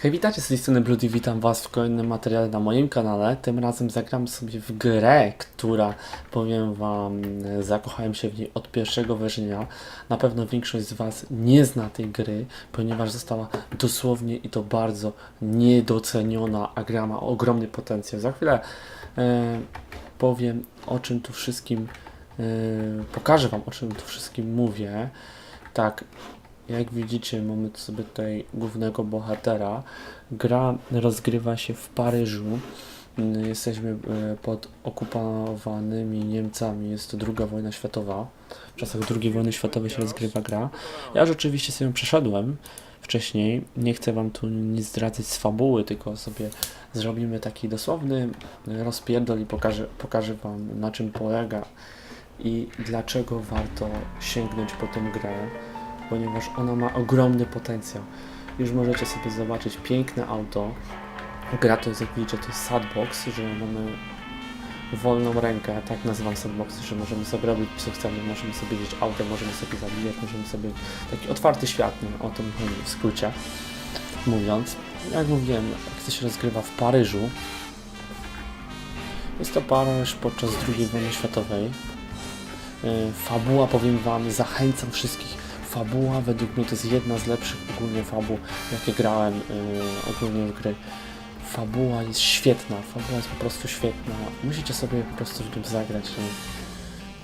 Hej, witajcie z tej strony Bloody, witam was w kolejnym materiale na moim kanale. Tym razem zagram sobie w grę, która, powiem wam, zakochałem się w niej od pierwszego wejrzenia. Na pewno większość z was nie zna tej gry, ponieważ została dosłownie i to bardzo niedoceniona, a gra ma ogromny potencjał. Za chwilę e, powiem o czym tu wszystkim, e, pokażę wam o czym tu wszystkim mówię. Tak, jak widzicie, mamy sobie tutaj głównego bohatera. Gra rozgrywa się w Paryżu. Mm, Jesteśmy e, pod okupowanymi Niemcami. Jest to druga wojna światowa. W czasach II wojny światowej się rozgrywa gra. Ja rzeczywiście sobie ją przeszedłem wcześniej. Nie chcę wam tu nic zdradzać z fabuły, tylko sobie zrobimy taki dosłowny rozpierdol i pokażę, pokażę wam na czym polega i dlaczego warto sięgnąć po tę grę ponieważ ona ma ogromny potencjał. Już możecie sobie zobaczyć piękne auto. Gra to jest, jak widzicie, to jest sandbox, że mamy wolną rękę, tak nazywam sandboxy, że możemy sobie robić co chcemy, możemy sobie jeździć autem, możemy sobie zabijać, możemy sobie taki otwarty świat, nie? o tym w skrócie mówiąc. Jak mówiłem, akcja się rozgrywa w Paryżu. Jest to Paryż podczas II wojny światowej. Yy, Fabuła, powiem Wam, zachęcam wszystkich fabuła według mnie to jest jedna z lepszych ogólnie fabuł, jakie grałem yy, ogólnie w gry. Fabuła jest świetna, fabuła jest po prostu świetna. Musicie sobie po prostu w tym zagrać. Yy.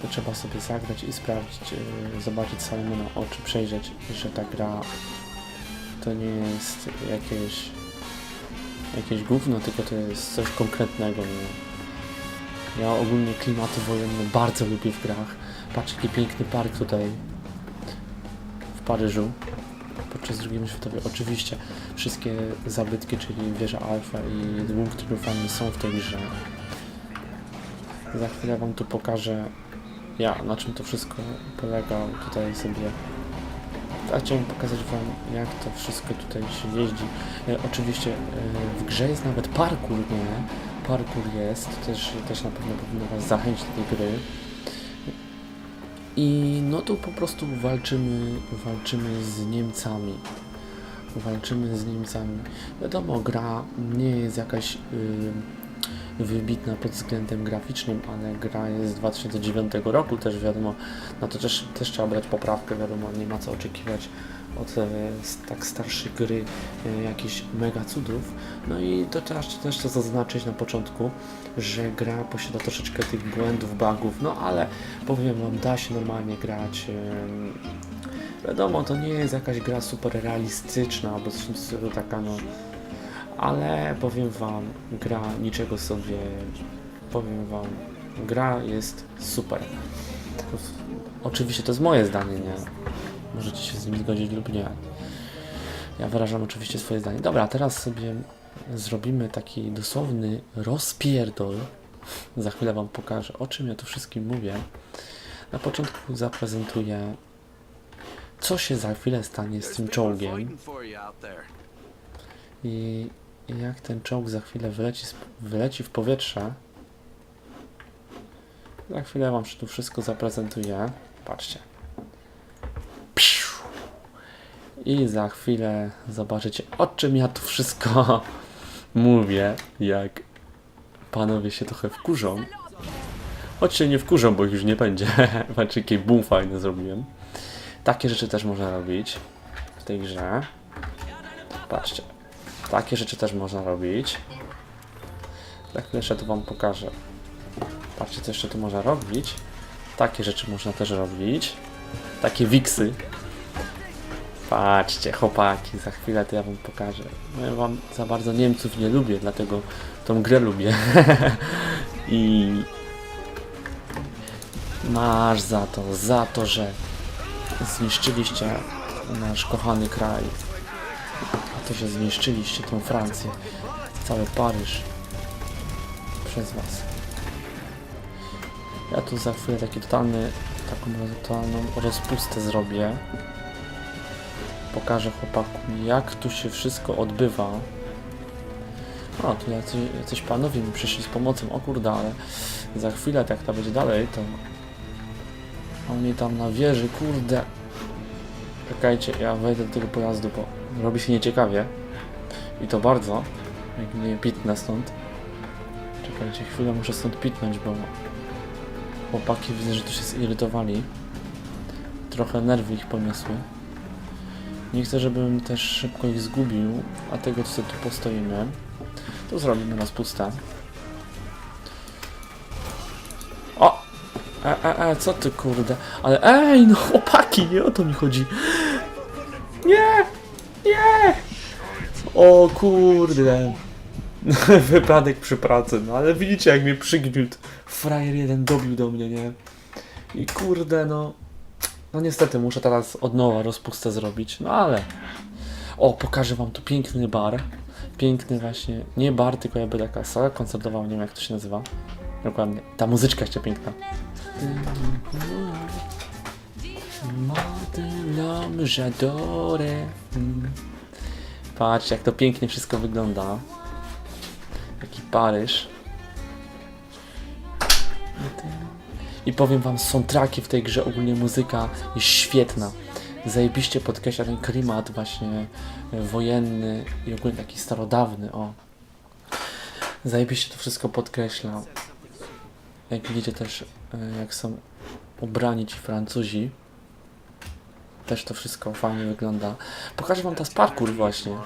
To trzeba sobie zagrać i sprawdzić, yy, zobaczyć samemu na oczy, przejrzeć, że ta gra to nie jest jakieś jakieś gówno, tylko to jest coś konkretnego. Ja ogólnie klimaty wojenne bardzo lubię w grach. Patrz jaki piękny park tutaj Paryżu podczas II światowej. Oczywiście wszystkie zabytki, czyli wieża Alfa i łuk triumfalny są w tej grze. Za chwilę Wam tu pokażę ja, na czym to wszystko polega. Tutaj sobie ja chciałem pokazać Wam, jak to wszystko tutaj się jeździ. E, oczywiście e, w grze jest nawet parkour, nie? Parkour jest, to też, też na pewno powinno Was zachęcić do tej gry. I no tu po prostu walczymy, walczymy z Niemcami. Walczymy z Niemcami. Wiadomo, gra nie jest jakaś y, wybitna pod względem graficznym, ale gra jest z 2009 roku, też wiadomo, no to też, też trzeba brać poprawkę, wiadomo, nie ma co oczekiwać od e, tak starszej gry e, jakichś mega cudów. No i to też, też zaznaczyć na początku, że gra posiada troszeczkę tych błędów, bugów, no ale powiem wam, da się normalnie grać. em, Wiadomo, to nie jest jakaś gra super realistyczna, albo coś w stylu taka no, ale powiem wam, gra niczego sobie, powiem wam, gra jest super. Oczywiście to jest moje zdanie, nie? Możecie się z nim zgodzić lub nie. Ja wyrażam oczywiście swoje zdanie. Dobra, teraz sobie zrobimy taki dosłowny rozpierdol. Za chwilę Wam pokażę, o czym ja tu wszystkim mówię. Na początku zaprezentuję, co się za chwilę stanie z tym czołgiem i jak ten czołg za chwilę wyleci, wyleci w powietrze. Za chwilę Wam tu wszystko zaprezentuję. Patrzcie. I za chwilę zobaczycie, o czym ja tu wszystko mówię, jak panowie się trochę wkurzą. Choć się nie wkurzą, bo już nie będzie. Patrzcie, jaki boom fajny zrobiłem. Takie rzeczy też można robić w tej grze. Patrzcie. Takie rzeczy też można robić. Za chwilę jeszcze to Wam pokażę. Patrzcie, co jeszcze tu można robić. Takie rzeczy można też robić. Takie wiksy. Patrzcie, chłopaki, za chwilę to ja Wam pokażę. Ja Wam za bardzo Niemców nie lubię, dlatego tą grę lubię. I masz za to, za to, że zniszczyliście nasz kochany kraj. A to, że zniszczyliście tą Francję, cały Paryż przez was. Ja tu za chwilę taki totalny, taką totalną rozpustę zrobię. Pokażę chłopakom, jak tu się wszystko odbywa. O, tu jacyś, jacyś panowie mi przyszli z pomocą, o kurde, ale za chwilę, jak to będzie dalej, to oni tam na wieży, kurde. Czekajcie, ja wejdę do tego pojazdu, bo robi się nieciekawie. I to bardzo. Jak mnie pitnę stąd. Czekajcie chwilę, muszę stąd pitnąć, bo chłopaki widzę, że tu się zirytowali. Trochę nerwy ich poniosły. Nie chcę, żebym też szybko ich zgubił, a tego co tu postoimy. To zrobimy nas pusta. O! E, e, e, co ty kurde? Ale ej, no chłopaki, nie o to mi chodzi. Nie! Nie! O kurde. Wypadek przy pracy, no ale widzicie jak mnie przygniótł. Frajer jeden dobił do mnie, nie? I kurde, no... No niestety muszę teraz od nowa rozpustę zrobić, no ale... O, pokażę wam tu piękny bar. Piękny właśnie, nie bar, tylko jakby taka sala koncertowa, nie wiem jak to się nazywa. Dokładnie, ta muzyczka jeszcze piękna. Patrz jak to pięknie wszystko wygląda. Jaki Paryż. I powiem wam, soundtracki w tej grze, ogólnie muzyka jest świetna. Zajebiście podkreśla ten klimat właśnie e, wojenny i ogólnie taki starodawny, o. Zajebiście to wszystko podkreśla. Jak widzicie też, e, jak są ubrani ci Francuzi. Też to wszystko fajnie wygląda. Pokażę wam teraz parkour właśnie.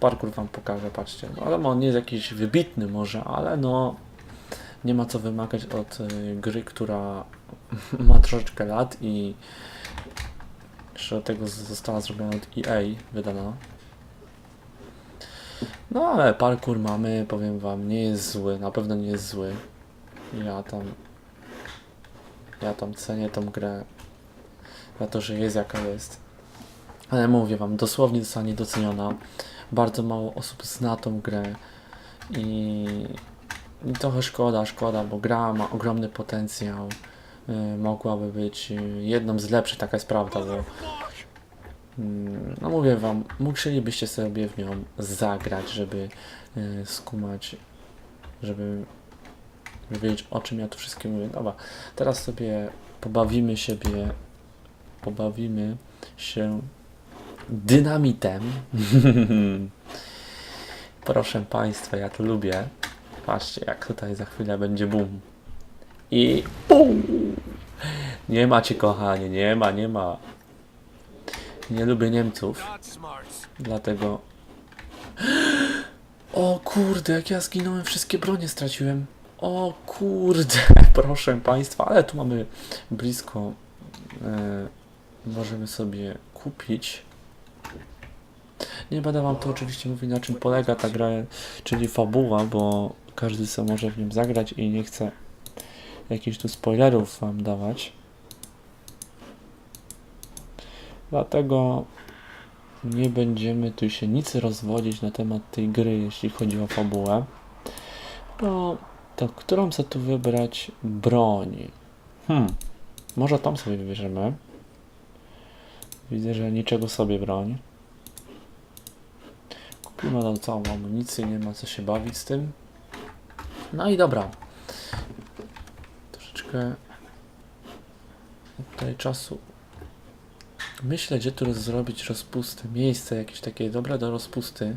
Parkour wam pokażę, patrzcie. No, ale on nie jest jakiś wybitny może, ale no nie ma co wymagać od y, gry, która ma troszeczkę lat i jeszcze tego została zrobiona od EA, wydana. No ale parkour mamy, powiem wam, nie jest zły, na pewno nie jest zły. Ja tam ja tam cenię tą grę za to, że jest jaka jest. Ale mówię wam, dosłownie została niedoceniona. Bardzo mało osób zna tą grę i, trochę szkoda, szkoda, bo gra ma ogromny potencjał. Y, mogłaby być y, jedną z lepszych, taka jest prawda, bo mm, no mówię wam, musielibyście sobie w nią zagrać, żeby y, skumać, żeby wiedzieć o czym ja tu wszystkim mówię. Dobra, teraz sobie pobawimy siebie, pobawimy się dynamitem. Proszę Państwa, ja to lubię. Patrzcie, jak tutaj za chwilę będzie boom. I boom! Nie macie, kochanie, nie ma, nie ma. Nie lubię Niemców, dlatego... O kurde, jak ja zginąłem, wszystkie bronie straciłem. O kurde, proszę Państwa, ale tu mamy blisko. E, możemy sobie kupić. Nie będę Wam to oczywiście mówić na czym polega ta gra, czyli fabuła, bo każdy sobie może w nim zagrać i nie chcę jakichś tu spoilerów Wam dawać. Dlatego nie będziemy tu się nic rozwodzić na temat tej gry, jeśli chodzi o fabułę. No, to którą sobie tu wybrać broń? Hmm, może tą sobie wybierzemy. Widzę, że niczego sobie broń. Kupimy tą całą amunicję, nie ma co się bawić z tym. No i dobra. Troszeczkę tutaj czasu. Myślę, gdzie tu zrobić rozpustę. Miejsce jakieś takie dobre do rozpusty.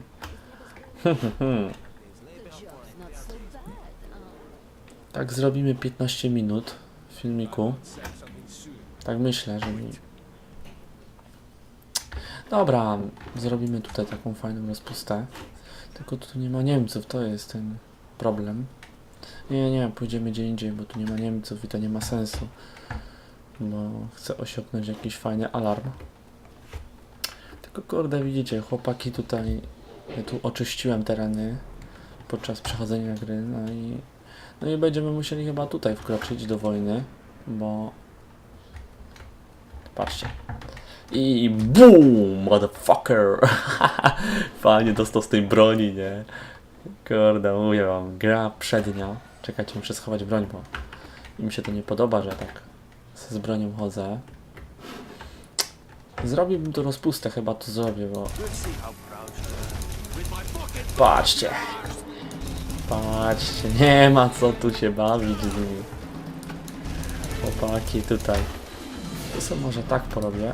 tak zrobimy 15 minut w filmiku. Tak myślę, że mi... Dobra, zrobimy tutaj taką fajną rozpustę. Tylko tu nie ma Niemców, to jest ten problem. Nie, nie, pójdziemy gdzie indziej, bo tu nie ma Niemców i to nie ma sensu. Bo chcę osiągnąć jakiś fajny alarm. Tylko kurde, widzicie, chłopaki tutaj... Ja tu oczyściłem tereny podczas przechodzenia gry, no i... No i będziemy musieli chyba tutaj wkroczyć do wojny, bo... Patrzcie. I BOOM! Motherfucker! Fajnie dostał z tej broni, nie? Kurde, mówię wam, gra przednia. Czekajcie, muszę schować broń, bo im się to nie podoba, że tak z bronią chodzę. Zrobiłbym tu rozpustę, chyba to zrobię, bo... Patrzcie! Patrzcie, nie ma co tu się bawić z nimi. Chłopaki tutaj. To sobie może tak porobię.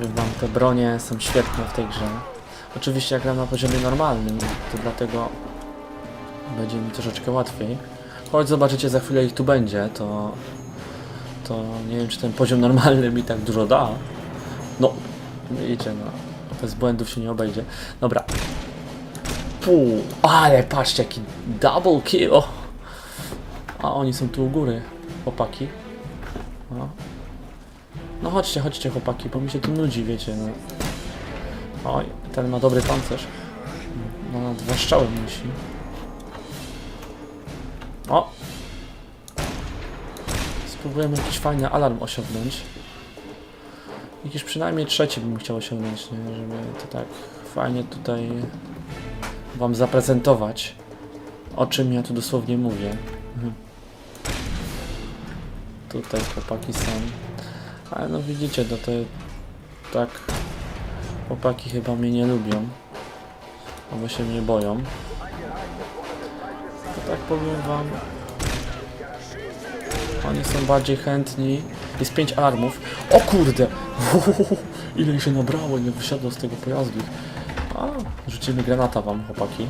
Powiem wam, te bronie są świetne w tej grze. Oczywiście jak gram na poziomie normalnym, to dlatego będzie mi troszeczkę łatwiej. Choć zobaczycie za chwilę ich tu będzie, to to nie wiem czy ten poziom normalny mi tak dużo da. No, wiecie, no, bez błędów się nie obejdzie. Dobra. Pół, ale patrzcie jaki double kill. A oni są tu u góry, chłopaki. No. No chodźcie, chodźcie chłopaki, bo mi się tu nudzi, wiecie, no. Oj, ten ma dobry pancerz. No, na dwa strzały musi. O! Spróbujemy jakiś fajny alarm osiągnąć. Jakiś przynajmniej trzeci bym chciał osiągnąć, nie? Żeby to tak fajnie tutaj wam zaprezentować, o czym ja tu dosłownie mówię. Mhm. Tutaj chłopaki są. Ale no widzicie, no to tak chłopaki chyba mnie nie lubią. Albo się mnie boją. To tak powiem wam. Oni są bardziej chętni. Jest pięć alarmów. O kurde! Ile się nabrało, nie wysiadło z tego pojazdu. A, rzucimy granata wam, chłopaki.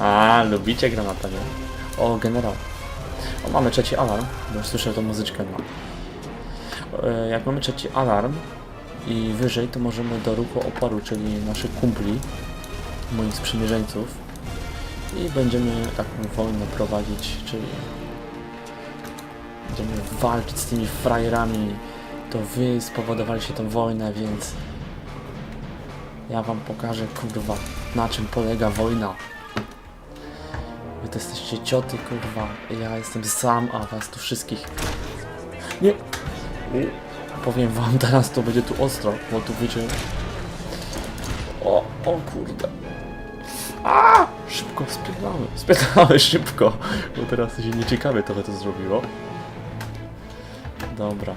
A, lubicie granata, nie? O, generał. O, mamy trzeci alarm, bo słyszę tą muzyczkę. No. E, Jak mamy trzeci alarm i wyżej, to możemy do ruchu oporu, czyli naszych kumpli, moich sprzymierzeńców i będziemy taką wojnę prowadzić, czyli będziemy walczyć z tymi frajerami. To wy spowodowaliście tą wojnę, więc ja wam pokażę, kurwa, na czym polega wojna. Wy to jesteście cioty, kurwa. Ja jestem sam, a was tu wszystkich. Nie! Powiem wam, teraz to będzie tu ostro, bo tu wiecie... O, o kurde. A! Szybko, spierdamy. Spierdamy szybko, bo teraz się nieciekawie trochę to zrobiło. Dobra.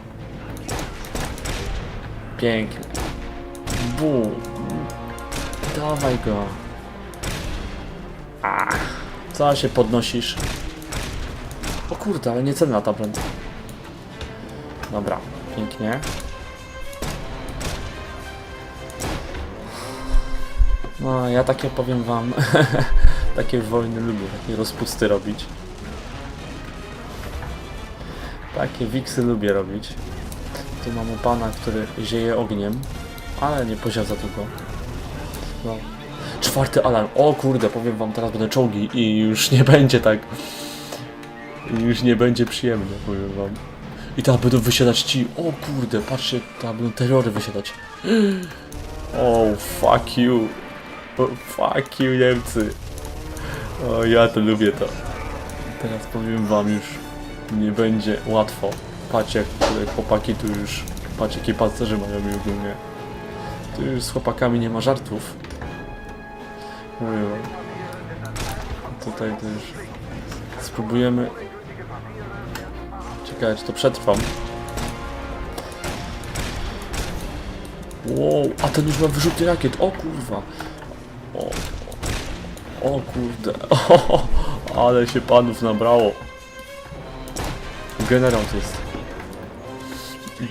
Pięknie. Bum. Dawaj go. Ach. Co się podnosisz? O kurde, ale nie cenna ta broń. Dobra, pięknie. No, ja takie powiem wam, takie wojny lubię, takie rozpusty robić. Takie wiksy lubię robić. Tu mamy pana, który zieje ogniem, ale nie poziada długo. No. Czwarty alarm. O kurde, powiem wam, teraz będą czołgi i już nie będzie tak. Już nie będzie przyjemnie, powiem wam. I teraz będą wysiadać ci. O kurde, patrzcie, teraz będą terrory wysiadać. O, fuck you. O, fuck you, Niemcy. O, ja to lubię to. Teraz powiem wam już, nie będzie łatwo. Patrzcie, jak tutaj chłopaki tu już, patrzcie, jakie pancerze mają i ogólnie. Tu już z chłopakami nie ma żartów. Mówię wam. Tutaj też spróbujemy. Ciekawe, czy to przetrwam. Wow, a ten już ma wyrzutnie rakiet. O kurwa. O, o kurde. O, ale się panów nabrało. Generał to jest.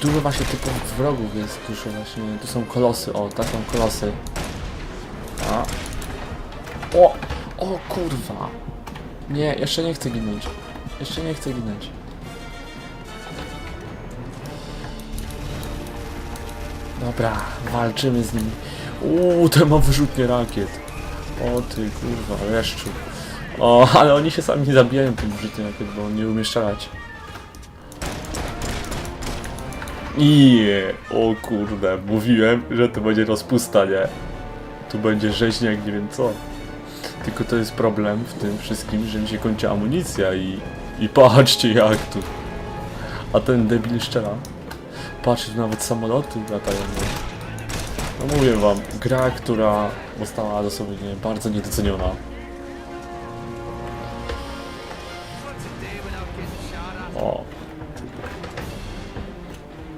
Dużo właśnie typowych wrogów jest dużo właśnie. Tu są kolosy, o, tak są kolosy. A. O! O kurwa! Nie, jeszcze nie chcę ginąć. Jeszcze nie chcę ginąć. Dobra, walczymy z nimi. Uuu, ten ma wyrzutnie rakiet. O ty kurwa, leszczu. O, ale oni się sami zabijają tym wyrzutnie rakiet, bo nie umie strzelać. I o kurde, mówiłem, że to będzie rozpusta, nie? Tu będzie rzeźniak, nie wiem co. Tylko to jest problem w tym wszystkim, że mi się kończy amunicja i, i patrzcie jak tu. A ten debil szczera. Patrzcie, nawet samoloty latają. No. no mówię wam, gra, która została dosłownie bardzo niedoceniona. O.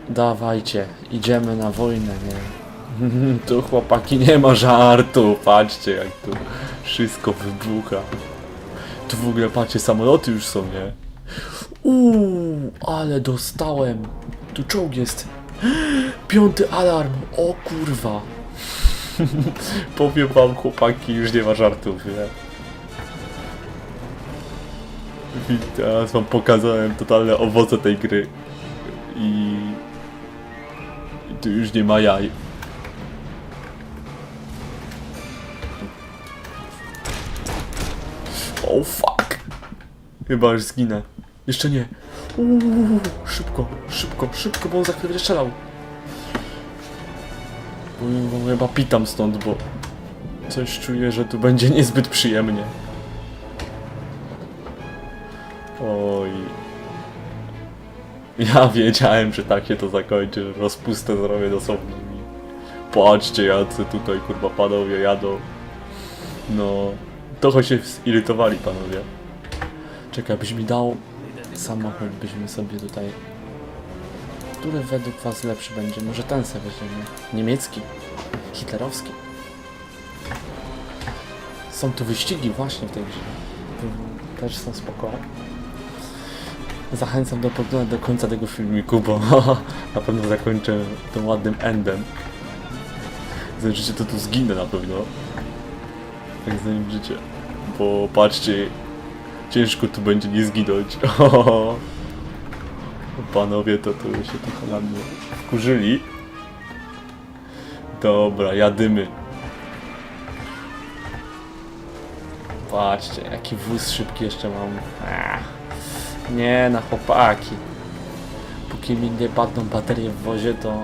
Dawajcie, idziemy na wojnę, nie? Tu chłopaki nie ma żartu, patrzcie jak tu wszystko wybucha. Tu w ogóle patrzcie, samoloty już są, nie? Uuu, ale dostałem. Tu czołg jest. Piąty alarm! O kurwa! Powiem wam chłopaki, już nie ma żartów, nie? I teraz wam pokazałem totalne owoce tej gry. I... I tu już nie ma jaj. O fuck! Chyba już zginę. Jeszcze nie. Uuu, szybko, szybko, szybko, bo on za chwilę strzelał. Powiem wam, chyba pitam stąd, bo coś czuję, że tu będzie niezbyt przyjemnie. Oj. Ja wiedziałem, że tak się to zakończy, że rozpustę zrobię dosłownie. Patrzcie, jacy tutaj kurwa panowie jadą. No, trochę się zirytowali panowie. Czekaj, byś mi dał samochód, byśmy sobie tutaj... Który według was lepszy będzie? Może ten sobie weźmiemy. Niemiecki. Hitlerowski. Są tu wyścigi właśnie w tej grze. Też są spoko. Zachęcam do poglądania do końca tego filmiku, bo na pewno zakończę tym ładnym endem. Znaczy, to tu zginę na pewno. Tak zanim życie. Bo patrzcie, ciężko tu będzie nie zginąć. Panowie to tu się trochę na mnie wkurzyli. Dobra, jadymy. Patrzcie, jaki wóz szybki jeszcze mam. Ach, nie na chłopaki. Póki mi nie padną baterie w wozie, to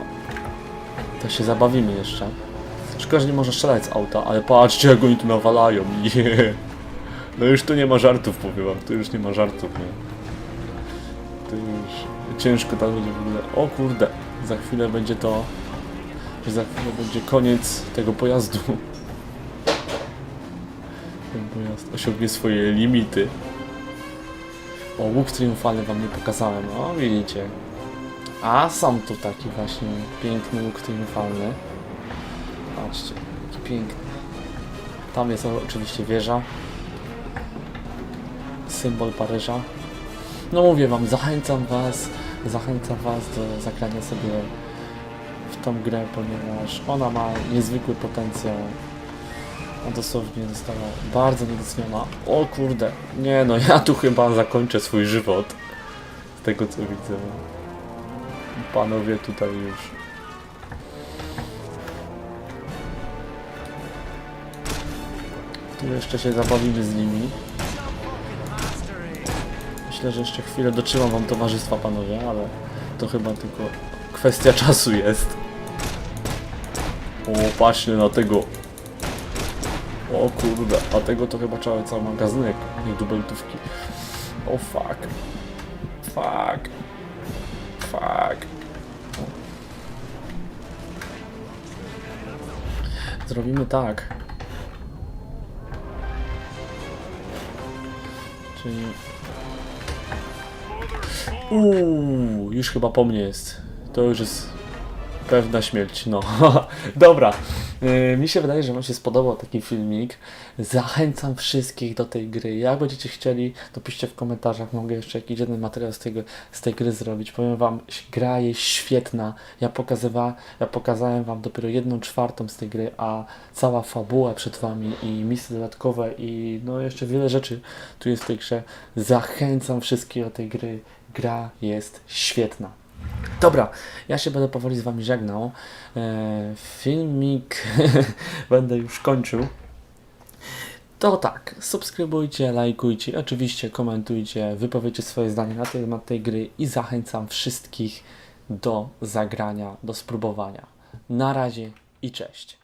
to się zabawimy jeszcze. Szkoda, że nie można strzelać z auta, ale patrzcie jak oni tu nawalają. Yeah. No już tu nie ma żartów, powiem wam. Tu już nie ma żartów, nie? Tu już ciężko tam będzie w ogóle. O kurde, za chwilę będzie to. Za chwilę będzie koniec tego pojazdu. Ten pojazd osiągnie swoje limity. O, łuk triumfalny wam nie pokazałem. O, widzicie. A sam tu taki właśnie piękny łuk triumfalny. Patrzcie, jaki piękny. Tam jest oczywiście wieża. Symbol Paryża. No mówię wam, zachęcam was, zachęcam was do zagrania sobie w tą grę, ponieważ ona ma niezwykły potencjał. A dosłownie została bardzo niedoceniona. O kurde, nie no, ja tu chyba zakończę swój żywot. Z tego co widzę. Panowie tutaj już. Tu jeszcze się zabawimy z nimi. Myślę, że jeszcze chwilę dotrzymam wam towarzystwa, panowie, ale to chyba tylko kwestia czasu jest. O, patrzcie na tego. O kurde, a tego to chyba trzeba cały magazynek, nie dubeltówki. O fuck. Fuck. Fuck. Zrobimy tak. Czyli Uuu, już chyba po mnie jest. To już jest pewna śmierć, no. Dobra, mi się wydaje, że Wam się spodobał taki filmik. Zachęcam wszystkich do tej gry. Jak będziecie chcieli, to piszcie w komentarzach. Mogę jeszcze jakiś jeden materiał z, tego, z tej gry zrobić. Powiem Wam, gra jest świetna. Ja, pokazywa, ja pokazałem Wam dopiero jedną czwartą z tej gry, a cała fabuła przed Wami i misje dodatkowe i no jeszcze wiele rzeczy tu jest w tej grze. Zachęcam wszystkich do tej gry. Gra jest świetna. Dobra, ja się będę powoli z Wami żegnał. E, filmik będę już kończył. To tak, subskrybujcie, lajkujcie, oczywiście komentujcie, wypowiedzcie swoje zdanie na temat tej gry i zachęcam wszystkich do zagrania, do spróbowania. Na razie i cześć.